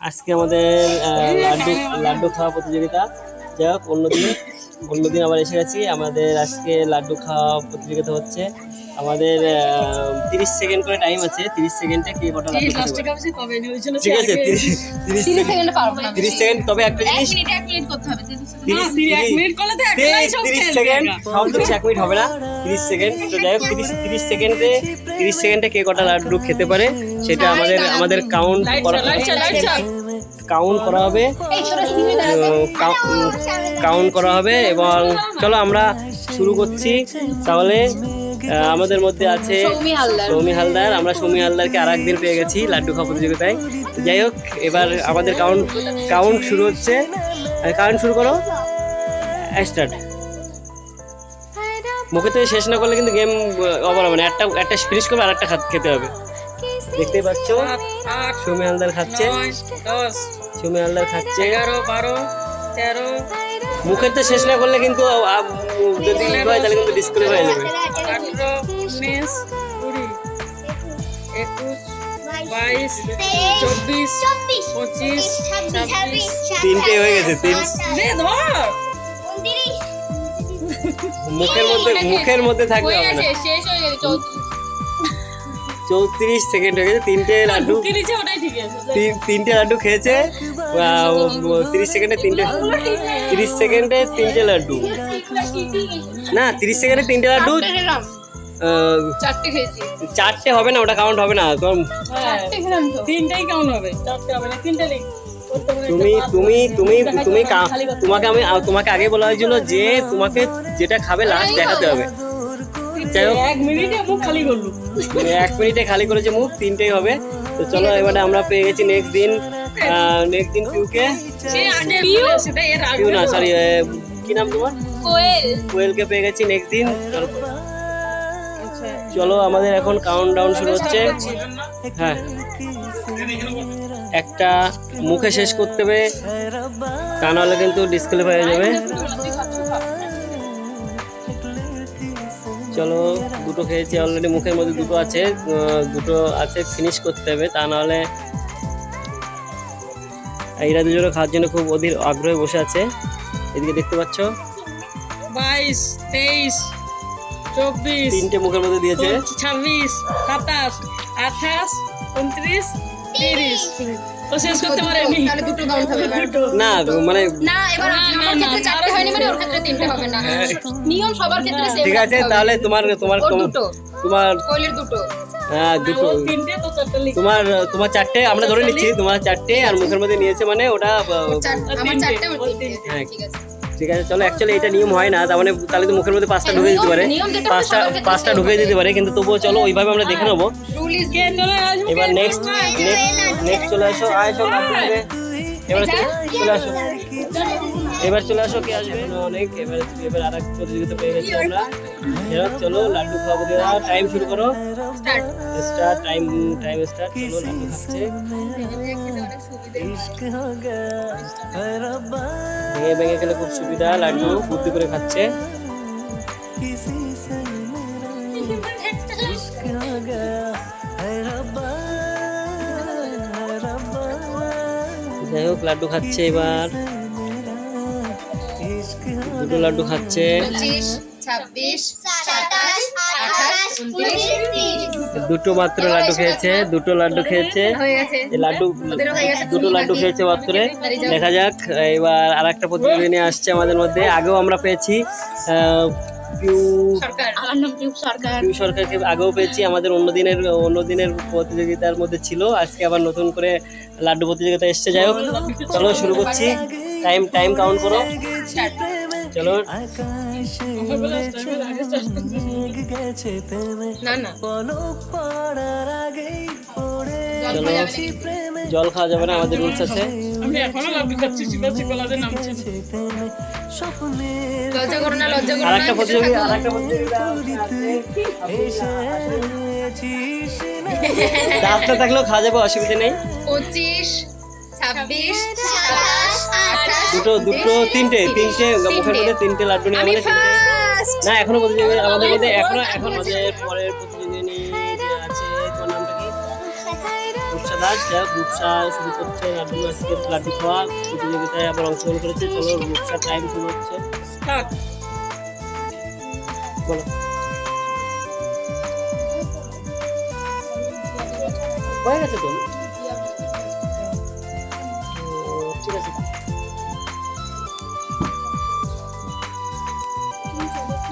আজকে আমাদের লাড্ডু লাড্ডু খাওয়া প্রতিযোগিতা। যাই হোক অন্যদিন অন্যদিন আবার এসে গেছি। আমাদের আজকে লাড্ডু খাওয়া প্রতিযোগিতা হচ্ছে। আমাদের তিরিশ সেকেন্ড করে টাইম আছে। তিরিশ সেকেন্ডে কে কটা লাড্ডু। ঠিক আছে তিরিশ তিরিশ তিরিশ সেকেন্ডে। পারব না। তিরিশ সেকেন্ড তবে একটা এক জিনিস মিনিট এক মিনিট করতে হবে তিরিশ সেকেন্ড। সব এক মিনিট হবে না। তিরিশ সেকেন্ড। তো যাই হোক তিরিশ তিরিশ সেকেন্ডে তিরিশ সেকেন্ডে কে কটা লাড্ডু খেতে পারে সেটা আমাদের আমাদের কাউন্ট করা কাউন্ট করা হবে। কাউন্ট করা হবে এবং চলো আমরা শুরু করছি। তাহলে আমাদের মধ্যে আছে সৌমি হালদার। আমরা সৌমি হালদারকে আর একদিন পেয়ে গেছি লাড্ডু খাওয়া প্রতিযোগিতায়। তো যাই হোক এবার আমাদের কাউন্ট কাউন্ট শুরু হচ্ছে। কাউন্ট শুরু করো। স্টার্ট মুখে থেকে শেষ না করলে কিন্তু গেম ওভার হবে না। একটা একটা ফিনিশ করবে আর একটা খেতে হবে। দেখতেই পাচ্ছ? সৌমি হালদার খাচ্ছে। সৌমি হালদার খাচ্ছে। এগারো বারো তেরো মুখের তো শেষ না করলে কিন্তু যদি হয় তাহলে কিন্তু ডিসকালিফাই হয়ে যাবে। আঠেরো উনিশ কুড়ি একুশ বাইশ চব্বিশ পঁচিশ ছাব্বিশ তিনটে হয়ে গেছে তিন। মুখের মধ্যে মুখের মধ্যে থাকলে হবে না। শেষ হয়ে গেছে চৌত্রিশ সেকেন্ড হয়ে গেছে তিনটে লাড্ডু। তিনটে লাড্ডু খেয়েছে তিরিশ সেকেন্ডে তিনটে তিরিশ সেকেন্ডে তিনটে লাড্ডু। না তিরিশ সেকেন্ডে তিনটে লাড্ডু চারটে হবে না ওটা কাউন্ট হবে না তো তিনটাই কেমন হবে। চারটে হবে না তিনটে লিখ করতে হবে তুমি তুমি তুমি তুমি কা- তোমাকে আমি তোমাকে আগে বলা হয়েছিল যে তোমাকে যেটা খাবে লাস্ট দেখাতে হবে। এক মিনিটে মুখ খালি করলু। এক মিনিটে খালি করেছে মুখ তিনটেই হবে। তো চলো এবারে আমরা পেয়ে গেছি নেক্সট দিন নেক্সট দিন পিউকে সে আগে সেটা এর আগে পিউ না সরি কি নাম তোমার? কোয়েল। কোয়েলকে পেয়ে গেছি নেক্সট দিন। চলো। আমাদের এখন কাউন্ট ডাউন শুরু হচ্ছে। হ্যাঁ। একটা মুখে শেষ করতে হবে তা নাহলে কিন্তু ডিসকালিফাই হয়ে যাবে। চলো দুটো খেয়েছি অলরেডি মুখের মধ্যে দুটো আছে দুটো আছে ফিনিশ করতে হবে তা নাহলে এরা দুজনে খাওয়ার জন্য খুব অধীর আগ্রহে বসে আছে। এদিকে দেখতে পাচ্ছ? বাইশ তেইশ চব্বিশ তিনটে মুখের মধ্যে দিয়েছে। ছাব্বিশ সাতাশ আঠাশ উনত্রিশ তিরিশ। শেষ করতে পারেনি। তাহলে দুটো কাউন্ট হবে না মানে না এবার আমার ক্ষেত্রে চারটে হয়নি মানে ওর ক্ষেত্রে তিনটে হবে না। নিয়ম সবার ক্ষেত্রে সেম ঠিক আছে তাহলে তোমার তোমার দুটো। তোমার কোয়েলের দুটো। হ্যাঁ দুটো। তিনটে তো চারটে তোমার তোমার চারটে আমরা ধরে নিচ্ছি তোমার চারটে আর মুখের মধ্যে নিয়েছে মানে ওটা আমার চারটে হ্যাঁ। ঠিক আছে। ঠিক আছে চলো অ্যাকচুয়ালি এটা নিয়ম হয় না তার মানে তাহলে তো মুখের মধ্যে পাঁচটা ঢুকে দিতে পারে। পাঁচটা পাঁচটা ঢুকে দিতে পারে কিন্তু তবুও চলো ওইভাবে আমরা দেখে নেব। এবার নেক্সট নেক্সট নেক্সট চলে আসো আয় এবার চলে আসো এবার চলে আসো কে আসবে? অনেক। এবার এবার আর এক প্রতিযোগিতা পেয়ে গেছি আমরা। এবার চলো লাড্ডু খাব টাইম শুরু করো। Start start time time start চলো লাড্ডু খাচ্ছে। ভেঙে ভেঙে খেলে খুব সুবিধা লাড্ডু বুদ্ধি করে খাচ্ছে। লাড্ডু খাচ্ছে এবার। দুটো লাড্ডু খাচ্ছে। দুটো মাত্র লাড্ডু খেয়েছে দুটো লাড্ডু খেয়েছে। লাড্ডু দুটো লাড্ডু খেয়েছে মাত্র। দেখা যাক এবার আর একটা প্রতিযোগী নিয়ে আসছে আমাদের মধ্যে। আগেও আমরা পেয়েছি আমার নাম টিউব সরকার। পিউ সরকারকে আগেও পেয়েছি। আমাদের অন্য দিনের অন্য দিনের প্রতিযোগিতার মধ্যে ছিল। আজকে আবার নতুন করে লাড্ডু প্রতিযোগিতা এসছে। যাই হোক চলো শুরু করছি। টাইম টাইম কাউন্ট করো। চলো। না না। জল খাওয়া যাবে নাকি? জল খাওয়া যাবে না আমাদের রুলস আছে। আমি এখনও লাভ খাচ্ছি নামছে। লজ্জা করো না লজ্জা করো আর না একটা প্রতিযোগী আর একটা প্রতিযোগিতা রাস্তা থাকলেও খাওয়া যাবে অসুবিধা নেই। পঁচিশ ছাব্বিশ দুটো দুটো তিনটে তিনটে মুখের মধ্যে তিনটে লাড্ডু নিয়ে আমাদের না এখনও প্রতিযোগী আমাদের মধ্যে এখনও এখন আমাদের পরের প্রতিযোগী যে দাস রূপসা শুরু করছে লাড্ডু আজকে লাড্ডু খাওয়া প্রতিযোগিতায় আবার অংশগ্রহণ করেছে। চলো রূপসা টাইম শুরু হচ্ছে। বলো। হয়ে গেছে তো? ঠিক আছে।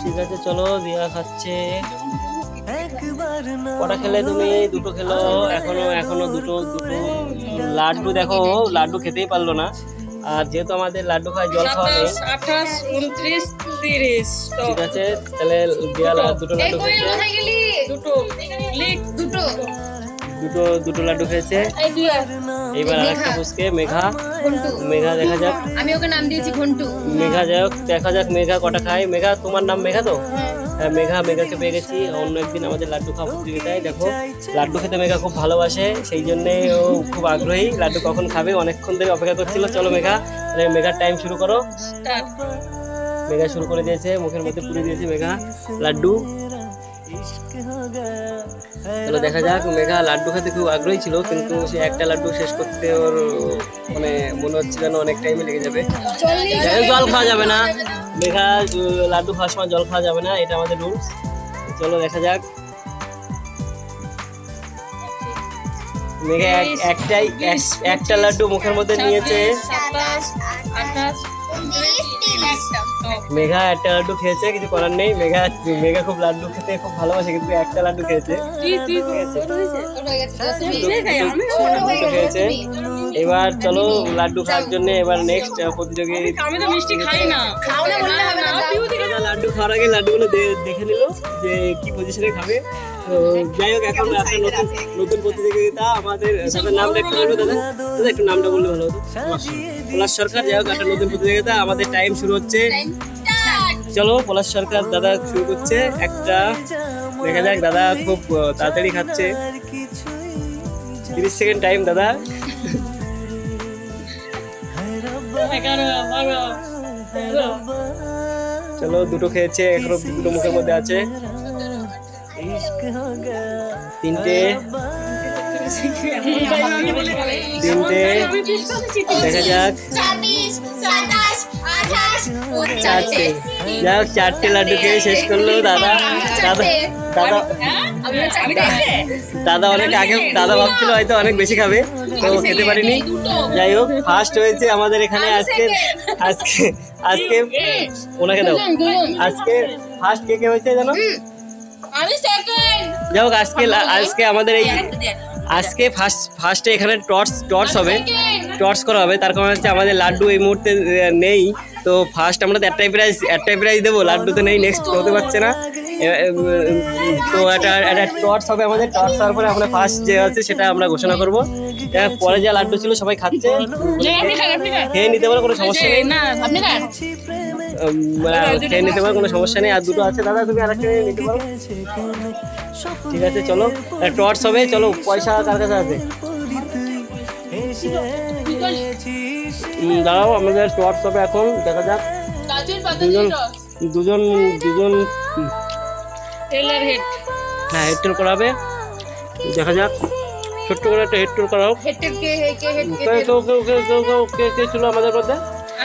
ঠিক আছে চলো দিয়া খাচ্ছে। কটা খেলে তুমি? দুটো খেলো এখনও এখনও দুটো দুটো লাড্ডু দেখো লাড্ডু খেতেই পারল না। আর যেহেতু আমাদের লাড্ডু খায় জল খাওয়া নেই আঠাশ উনত্রিশ তিরিশ ঠিক আছে তাহলে দিয়া লা- দুটো লাড্ডু খেয়েছে। দুটো দুটো। দুটো দুটো লাড্ডু খেয়েছে। এইবার আরেকটা ফুসকে মেঘা। মেঘা দেখা যাক। আমি ওকে নাম দিয়েছি ঘন্টু। মেঘা যাক দেখা যাক মেঘা কটা খায়। মেঘা তোমার নাম মেঘা তো? হ্যাঁ। মেঘা, মেঘাকে পেয়ে গেছি। অন্য একদিন আমাদের লাড্ডু খাওয়া প্রতিযোগিতায়। দেখো, লাড্ডু খেতে মেঘা খুব ভালোবাসে, সেই জন্যে ও খুব আগ্রহী। লাড্ডু কখন খাবে? অনেকক্ষণ ধরে অপেক্ষা করছিল। চলো মেঘা, তাহলে মেঘার টাইম শুরু করো। মেঘা শুরু করে দিয়েছে, মুখের মধ্যে পুরে দিয়েছে মেঘা লাড্ডু। দেখা যাক, মেঘা লাড্ডু খেতে খুব আগ্রহী ছিল, কিন্তু সে একটা লাড্ডু শেষ করতে ওর মানে মনে হচ্ছে যেন অনেক টাইমে লেগে যাবে। জল খাওয়া যাবে না। মেঘা লাড্ডু খাওয়ার সময় জল খাওয়া যাবে না এটা আমাদের রুলস চলো দেখা যাক। মেঘা এক- একটাই একটা লাড্ডু মুখের মধ্যে নিয়েছে। মেঘা একটা লাড্ডু খেয়েছে কিছু করার নেই। মেঘা মেঘা খুব লাড্ডু খেতে খুব ভালোবাসে কিন্তু একটা লাড্ডু খেয়েছে। খেয়েছে। এবার চলো লাড্ডু খাওয়ার জন্য এবার নেক্সট প্রতিযোগী আমি তো মিষ্টি খাই না। খাও না বললে হবে না লাড্ডু খাওয়ার আগে লাড্ডুগুলো দেখে নিল যে কি পজিশনে খাবে। তো যাই হোক এখন একটা নতুন নতুন প্রতিযোগিতা আমাদের দাদার নামটা একটু বলবে দাদা। দাদা একটু নামটা বললে ভালো হতো। পলাশ সরকার যাই হোক একটা নতুন প্রতিযোগিতা আমাদের টাইম শুরু হচ্ছে। চলো পলাশ সরকার দাদা শুরু করছে। একটা দেখা যাক দাদা খুব তাড়াতাড়ি খাচ্ছে। তিরিশ সেকেন্ড টাইম দাদা। চলো দুটো খেয়েছে এখনও দুটো মুখের মধ্যে আছে। তিনটে। তিনটে। দেখা যাক। চারটে। যাই চারটে লাড্ডু খেয়ে শেষ করল দাদা। দাদা দাদা দাদা অনেক আগে দাদা ভাবছিল হয়তো অনেক বেশি খাবে। তো খেতে পারিনি। যাই হোক ফার্স্ট হয়েছে আমাদের এখানে আজকে আজকে আজকে ওনাকে দাও। আজকে ফার্স্ট কে কে হয়েছে জানো? আমি সেকেন্ড যাই হোক আজকে আজকে আমাদের এই আজকে ফার্স্ট ফার্স্টে এখানে টর্চ টর্চ হবে। টর্চ করা হবে। তার কারণ হচ্ছে আমাদের লাড্ডু এই মুহূর্তে নেই। তো ফার্স্ট আমরা তো একটাই প্রাইজ একটাই প্রাইজ দেবো। লাড্ডু তো নেই নেক্সট হতে পারছে না। তো একটা একটা টর্চ হবে আমাদের। টর্চ হওয়ার পরে আমরা ফার্স্ট যে আছে সেটা আমরা ঘোষণা করব। পরে যা লাড্ডু ছিল সবাই খাচ্ছে। খেয়ে নিতে পারে কোনো সমস্যা নেই। খেয়ে নিতে পারো কোনো সমস্যা নেই। আর দুটো আছে দাদা তুমি আর একটা নিতে পারো। ঠিক আছে চলো। টর্চ হবে চলো পয়সা কার কাছে আছে? দাঁড়াও আমাদের টর্চ হবে এখন দেখা যাক। দুজন দুজন দুজন টেলার হেড হ্যাঁ হেড টোল করাবে। দেখা যাক। ছোট্ট করে একটা হেড টোল করাও। হেডটের কে কে হেড কে কে? কে ছিল আমাদের মধ্যে?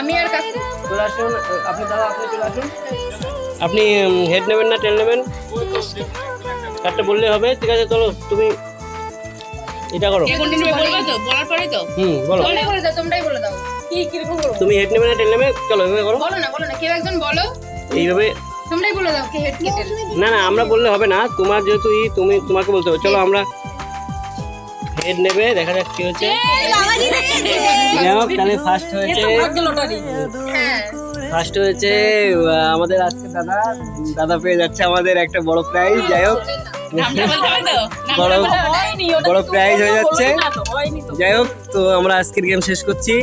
আমি আর কাকু। চলে আসুন আপনি দাদা আপনি চলে আসুন। আপনি হেড নেবেন না টেল নেবেন? একটা বললে হবে ঠিক আছে চলো তুমি এটা করো। কন্টিনিউ বলবে তো বলার পরে তো? হুম বলো। তোমরাই বলে দাও তোমরাই বলে দাও। কি কীরকম করব তুমি হেড নেবে না টেল নেবে? চলো এভাবে করো। বলো না বলো না কেউ একজন বলো। এইভাবে। তোমরাই বলে দাও কে হেড কে না না আমরা বললে হবে না তোমার যেহেতু তুমি তোমাকে বলতে হবে। চলো আমরা হেড নেবে দেখা যাক কি হচ্ছে। যাই হোক তাহলে ফার্স্ট হয়েছে হ্যাঁ ফার্স্ট হয়েছে আমাদের আজকে দাদা। দাদা পেয়ে যাচ্ছে আমাদের একটা বড় প্রাইজ যাই হোক। বড় বড় প্রাইজ হয়ে যাচ্ছে। যাই হোক, তো আমরা আজকের গেম শেষ করছি।